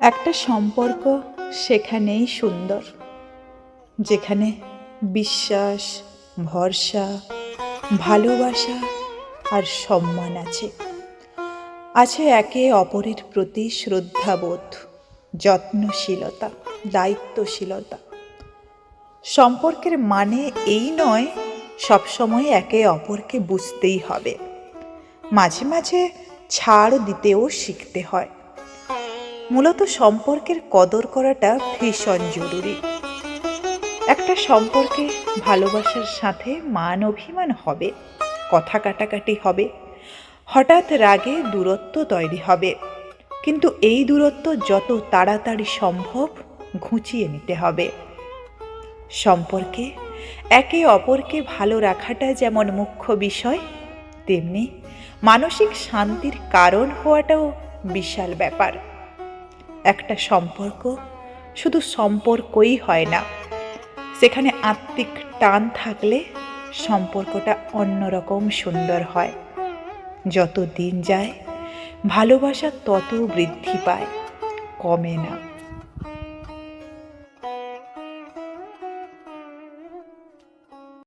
একটা সম্পর্ক সেখানেই সুন্দর, যেখানে বিশ্বাস, ভরসা, ভালোবাসা আর সম্মান আছে। আছে একে অপরের প্রতি শ্রদ্ধাবোধ, যত্নশীলতা, দায়িত্বশীলতা। সম্পর্কের মানে এই নয়, সবসময় একে অপরকে বুঝতেই হবে। মাঝে মাঝে ছাড় দিতেও শিখতে হয়। মূলত সম্পর্কের কদর করাটা ভীষণ জরুরি। একটা সম্পর্কে ভালোবাসার সাথে মান অভিমান হবে, কথা কাটাকাটি হবে, হঠাৎ রাগে দূরত্ব তৈরি হবে। কিন্তু এই দূরত্ব যত তাড়াতাড়ি সম্ভব ঘুচিয়ে নিতে হবে। সম্পর্কে একে অপরকে ভালো রাখাটা যেমন মুখ্য বিষয়, তেমনি মানসিক শান্তির কারণ হওয়াটাও বিশাল ব্যাপার। একটা সম্পর্ক, শুধু সম্পর্কই হয় না। সেখানে আত্মিক টান থাকলে সম্পর্কটা অন্যরকম সুন্দর হয়। যত দিন যায়, ভালোবাসা তত বৃদ্ধি পায়, কমে না।